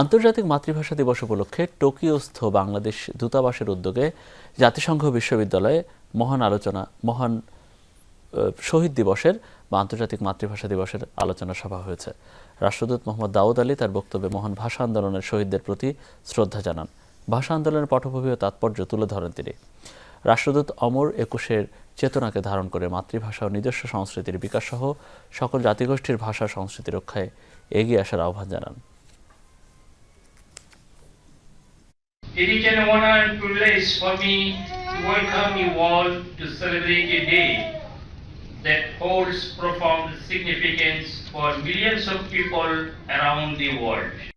আন্তর্জাতিক মাতৃভাষা দিবস উপলক্ষে টোকিওস্থ বাংলাদেশ দূতাবাসের উদ্যোগে জাতিসংঘ বিশ্ববিদ্যালয়ে মহান আলোচনা, মহান শহীদ দিবসের বা আন্তর্জাতিক মাতৃভাষা দিবসের আলোচনা সভা হয়েছে। রাষ্ট্রদূত মোহাম্মদ দাউদ আলী তার বক্তব্যে মহান ভাষা আন্দোলনের শহীদদের প্রতি শ্রদ্ধা জানান। ভাষা আন্দোলনের পটভূমি ও তাৎপর্য তুলে ধরেন তিনি। রাষ্ট্রদূত অমর একুশের চেতনাকে ধারণ করে মাতৃভাষা ও নিজস্ব সংস্কৃতির বিকাশ সহ সকল জাতিগোষ্ঠীর ভাষা সংস্কৃতি রক্ষায় এগিয়ে আসার আহ্বান জানান। It is an honor and privilege for me to welcome you all to celebrate a day that holds profound significance for millions of people around the world.